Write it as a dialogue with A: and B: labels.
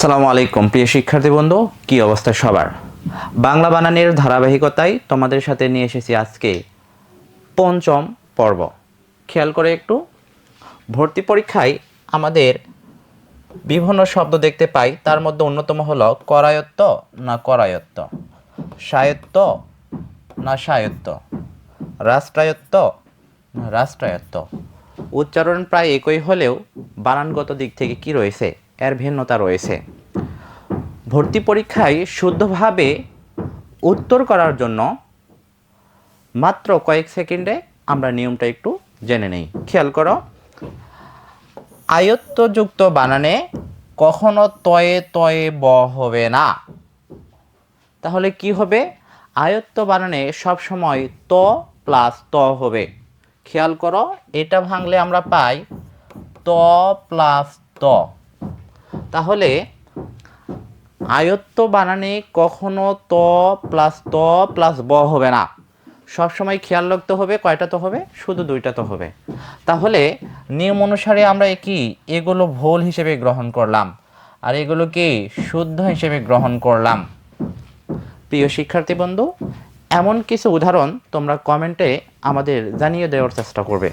A: সালামু আলাইকুম, প্রিয় শিক্ষার্থী বন্ধু, কি অবস্থা সবার? বাংলা বানানের ধারাবাহিকতায় তোমাদের সাথে নিয়ে এসেছি আজকে পঞ্চম পর্ব। খেয়াল করে একটু, ভর্তি পরীক্ষায় আমাদের বিভিন্ন শব্দ দেখতে পাই, তার মধ্যে অন্যতম হলো করায়ত্ত না করায়ত্ত। সায়ত্ত না সায়ত্ত। রাষ্ট্রায়ত্ত না রাষ্ট্রায়ত্ত। উচ্চারণ প্রায় একই হলেও বানানগত দিক থেকে কি রয়েছে? এর ভিন্নতা রয়েছে। ভর্তি পরীক্ষায় শুদ্ধভাবে উত্তর করার জন্য মাত্র কয়েক সেকেন্ডে আমরা নিয়মটা একটু জেনে নেই। খেয়াল করো। আয়ত্তযুক্ত বানানে কখনো তয়ে তয়ে ব হবে না। তাহলে কি হবে? আয়ত্ত বানানে সবসময় ত প্লাস ত হবে। খেয়াল করো, এটা ভাঙলে আমরা পাই ত প্লাস ত। তাহলে আয়ত্ত বানানে কখনো ত প্লাস ত প্লাস ব হবে না। সবসময় খেয়াল রাখতে হবে, কয়টা তো হবে? শুধু দুইটা তো হবে। তাহলে নিয়ম অনুসারে আমরা কি? এগুলো ভুল হিসেবে গ্রহণ করলাম। আর এগুলোকে শুদ্ধ হিসেবে গ্রহণ করলাম। প্রিয় শিক্ষার্থী বন্ধু, এমন কিছু উদাহরণ তোমরা কমেন্টে আমাদের জানিয়ে দেওয়ার চেষ্টা করবে।